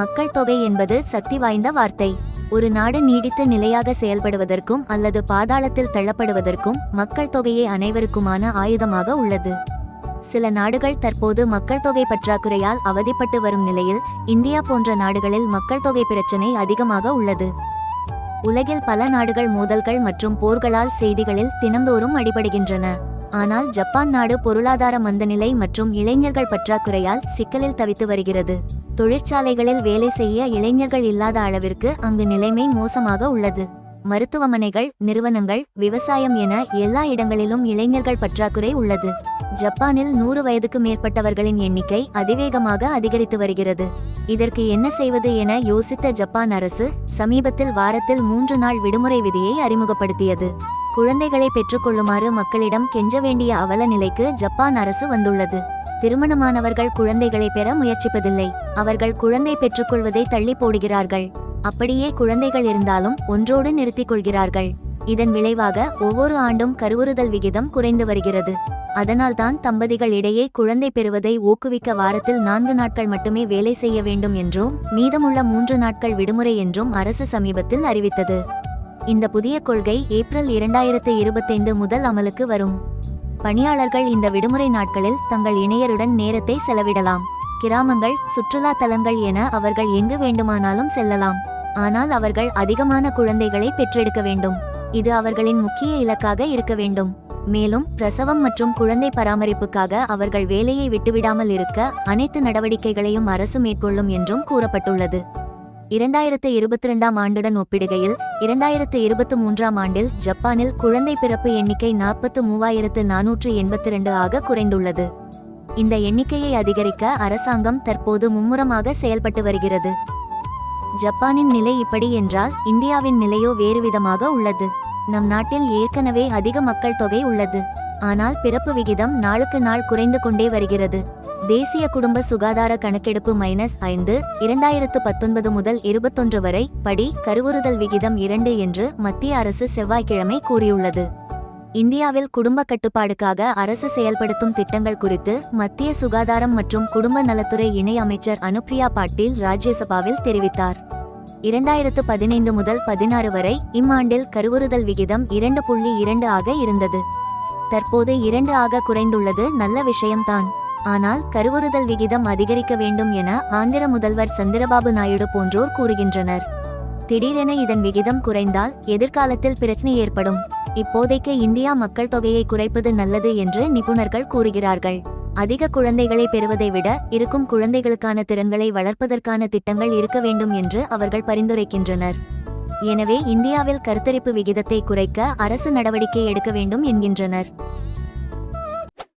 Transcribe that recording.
மக்கள் தொகை என்பது சக்தி வாய்ந்த வார்த்தை. ஒரு நாடு நீடித்து நிலையாக செயல்படுவதற்கும் அல்லது பாதாளத்தில் தள்ளப்படுவதற்கும் மக்கள் தொகையை அனைவருக்குமான ஆயுதமாக உள்ளது. சில நாடுகள் தற்போது மக்கள் தொகை பற்றாக்குறையால் அவதிப்பட்டு வரும் நிலையில் இந்தியா போன்ற நாடுகளில் மக்கள் தொகை பிரச்சினை அதிகமாக உள்ளது. உலகில் பல நாடுகள் மோதல்கள் மற்றும் போர்களால் செய்திகளில் தினந்தோறும் அடிபடுகின்றன. ஆனால் ஜப்பான் நாடு பொருளாதார மந்தநிலை மற்றும் இளைஞர்கள் பற்றாக்குறையால் சிக்கலில் தவித்து வருகிறது. தொழிற்சாலைகளில் வேலை செய்ய இளைஞர்கள் இல்லாத அளவிற்கு அங்கு நிலைமை மோசமாக உள்ளது. மருத்துவமனைகள் நிறுவனங்கள் விவசாயம் என எல்லா இடங்களிலும் இளைஞர்கள் பற்றாக்குறை உள்ளது. ஜப்பானில் நூறு வயதுக்கு மேற்பட்டவர்களின் எண்ணிக்கை அதிவேகமாக அதிகரித்து வருகிறது. இதற்கு என்ன செய்வது என யோசித்த ஜப்பான் அரசு சமீபத்தில் வாரத்தில் மூன்று நாள் விடுமுறை விதியை அறிமுகப்படுத்தியது. குழந்தைகளை பெற்றுக்கொள்ளுமாறு மக்களிடம் கெஞ்ச வேண்டிய அவல நிலைக்கு ஜப்பான் அரசு வந்துள்ளது. திருமணமானவர்கள் குழந்தைகளை பெற முயற்சிப்பதில்லை. அவர்கள் குழந்தை பெற்றுக்கொள்வதை தள்ளி போடுகிறார்கள். அப்படியே குழந்தைகள் இருந்தாலும் ஒன்றோடு நிறுத்திக் கொள்கிறார்கள் இதன் விளைவாக ஒவ்வொரு ஆண்டும் கருவுறுதல் விகிதம் குறைந்து வருகிறது. அதனால்தான் தம்பதிகள் இடையே குழந்தை பெறுவதை ஊக்குவிக்க வாரத்தில் நான்கு நாட்கள் மட்டுமே வேலை செய்ய வேண்டும் என்றும் மீதமுள்ள மூன்று நாட்கள் விடுமுறை என்றும் அரசு சமீபத்தில் அறிவித்தது. இந்த புதிய கொள்கை ஏப்ரல் இரண்டாயிரத்து இருபத்தைந்து முதல் அமலுக்கு வரும். பணியாளர்கள் இந்த விடுமுறை நாட்களில் தங்கள் இணையருடன் நேரத்தை செலவிடலாம். கிராமங்கள் சுற்றுலா தலங்கள் என அவர்கள் எங்கு வேண்டுமானாலும் செல்லலாம். ஆனால் அவர்கள் அதிகமான குழந்தைகளை பெற்றெடுக்க வேண்டும். இது அவர்களின் முக்கிய இலக்காக இருக்க வேண்டும். மேலும் பிரசவம் மற்றும் குழந்தை பராமரிப்புக்காக அவர்கள் வேலையை விட்டுவிடாமல் இருக்க அனைத்து நடவடிக்கைகளையும் அரசு மேற்கொள்ளும் என்றும் கூறப்பட்டுள்ளது. இரண்டாயிரத்து இருபத்தி ரெண்டாம் ஆண்டுடன் ஒப்பிடுகையில் இரண்டாயிரத்து இருபத்தி மூன்றாம் ஆண்டில் ஜப்பானில் குழந்தை பிறப்பு எண்ணிக்கை நாற்பத்து மூவாயிரத்து நானூற்று எண்பத்தி ரெண்டு ஆக குறைந்துள்ளது. இந்த எண்ணிக்கையை அதிகரிக்க அரசாங்கம் தற்போது மும்முரமாக செயல்பட்டு வருகிறது. ஜப்பானின் நிலை இப்படி என்றால் இந்தியாவின் நிலையோ வேறுவிதமாக உள்ளது. நம் நாட்டில் ஏற்கனவே அதிக மக்கள் தொகை உள்ளது. ஆனால் பிறப்பு விகிதம் நாளுக்கு நாள் குறைந்து கொண்டே வருகிறது. தேசிய குடும்ப சுகாதார கணக்கெடுப்பு மைனஸ் ஐந்து இரண்டாயிரத்து பத்தொன்பது முதல் இருபத்தொன்று வரை படி கருவுறுதல் விகிதம் இரண்டு என்று மத்திய அரசு செவ்வாய்க்கிழமை கூறியுள்ளது. இந்தியாவில் குடும்ப கட்டுப்பாடுக்காக அரசு செயல்படுத்தும் திட்டங்கள் குறித்து மத்திய சுகாதாரம் மற்றும் குடும்ப நலத்துறை இணை அமைச்சர் அனுப்ரியா பாட்டீல் ராஜ்யசபாவில் தெரிவித்தார். இரண்டாயிரத்து பதினைந்து முதல் பதினாறு வரை இம்மாண்டில் கருவுறுதல் விகிதம் இரண்டு புள்ளி இரண்டு ஆக இருந்தது. தற்போது இரண்டு ஆக குறைந்துள்ளது. நல்ல விஷயம்தான். ஆனால் கருவுறுதல் விகிதம் அதிகரிக்க வேண்டும் என ஆந்திர முதல்வர் சந்திரபாபு நாயுடு போன்றோர் கூறுகின்றனர். திடீரென இதன் விகிதம் குறைந்தால் எதிர்காலத்தில் பிரச்சனை ஏற்படும். இப்போதைக்கு இந்தியா மக்கள் தொகையை குறைப்பது நல்லது என்று நிபுணர்கள் கூறுகிறார்கள். அதிக குழந்தைகளை பெறுவதை விட இருக்கும் குழந்தைகளுக்கான திறன்களை வளர்ப்பதற்கான திட்டங்கள் இருக்க வேண்டும் என்று அவர்கள் பரிந்துரைக்கின்றனர். எனவே இந்தியாவில் கருத்தரிப்பு விகிதத்தை குறைக்க அரசு நடவடிக்கை எடுக்க வேண்டும் என்கின்றனர்.